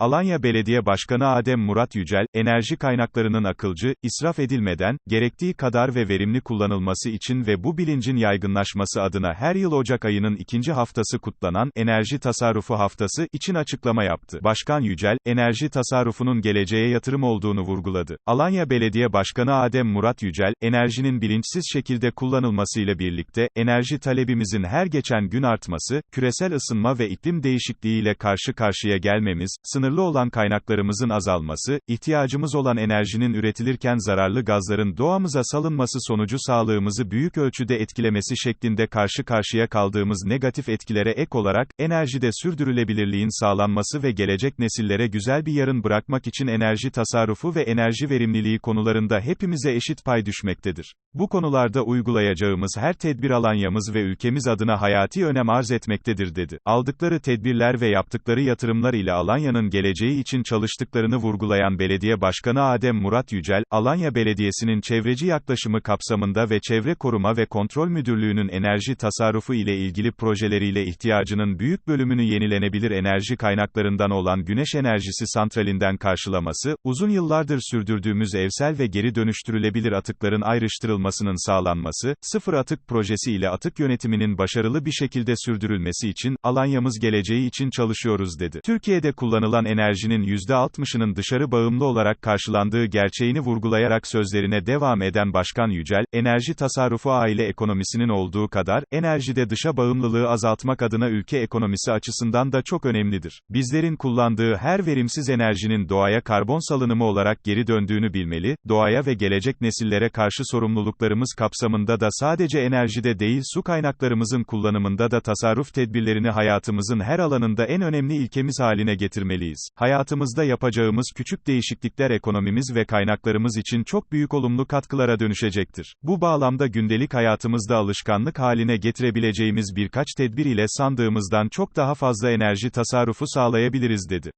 Alanya Belediye Başkanı Adem Murat Yücel, enerji kaynaklarının akılcı, israf edilmeden, gerektiği kadar ve verimli kullanılması için ve bu bilincin yaygınlaşması adına her yıl Ocak ayının ikinci haftası kutlanan, Enerji Tasarrufu Haftası için açıklama yaptı. Başkan Yücel, enerji tasarrufunun geleceğe yatırım olduğunu vurguladı. Alanya Belediye Başkanı Adem Murat Yücel, enerjinin bilinçsiz şekilde kullanılmasıyla birlikte, enerji talebimizin her geçen gün artması, küresel ısınma ve iklim değişikliğiyle karşı karşıya gelmemiz, sınırlı olan kaynaklarımızın azalması, ihtiyacımız olan enerjinin üretilirken zararlı gazların doğamıza salınması sonucu sağlığımızı büyük ölçüde etkilemesi şeklinde karşı karşıya kaldığımız negatif etkilere ek olarak, enerjide sürdürülebilirliğin sağlanması ve gelecek nesillere güzel bir yarın bırakmak için enerji tasarrufu ve enerji verimliliği konularında hepimize eşit pay düşmektedir. Bu konularda uygulayacağımız her tedbir Alanyamız ve ülkemiz adına hayati önem arz etmektedir dedi. Aldıkları tedbirler ve yaptıkları yatırımlar ile Alanya'nın geleceği için çalıştıklarını vurgulayan Belediye Başkanı Adem Murat Yücel, Alanya Belediyesi'nin çevreci yaklaşımı kapsamında ve Çevre Koruma ve Kontrol Müdürlüğü'nün enerji tasarrufu ile ilgili projeleriyle ihtiyacının büyük bölümünü yenilenebilir enerji kaynaklarından olan güneş enerjisi santralinden karşılaması, uzun yıllardır sürdürdüğümüz evsel ve geri dönüştürülebilir atıkların ayrıştırılmasının sağlanması, sıfır atık projesi ile atık yönetiminin başarılı bir şekilde sürdürülmesi için, Alanyamız geleceği için çalışıyoruz dedi. Türkiye'de kullanılan enerjinin %60'ının dışarı bağımlı olarak karşılandığı gerçeğini vurgulayarak sözlerine devam eden Başkan Yücel, enerji tasarrufu aile ekonomisinin olduğu kadar, enerjide dışa bağımlılığı azaltmak adına ülke ekonomisi açısından da çok önemlidir. Bizlerin kullandığı her verimsiz enerjinin doğaya karbon salınımı olarak geri döndüğünü bilmeli, doğaya ve gelecek nesillere karşı sorumluluklarımız kapsamında da sadece enerjide değil su kaynaklarımızın kullanımında da tasarruf tedbirlerini hayatımızın her alanında en önemli ilkemiz haline getirmeliyiz. Hayatımızda yapacağımız küçük değişiklikler ekonomimiz ve kaynaklarımız için çok büyük olumlu katkılara dönüşecektir. Bu bağlamda gündelik hayatımızda alışkanlık haline getirebileceğimiz birkaç tedbir ile sandığımızdan çok daha fazla enerji tasarrufu sağlayabiliriz dedi.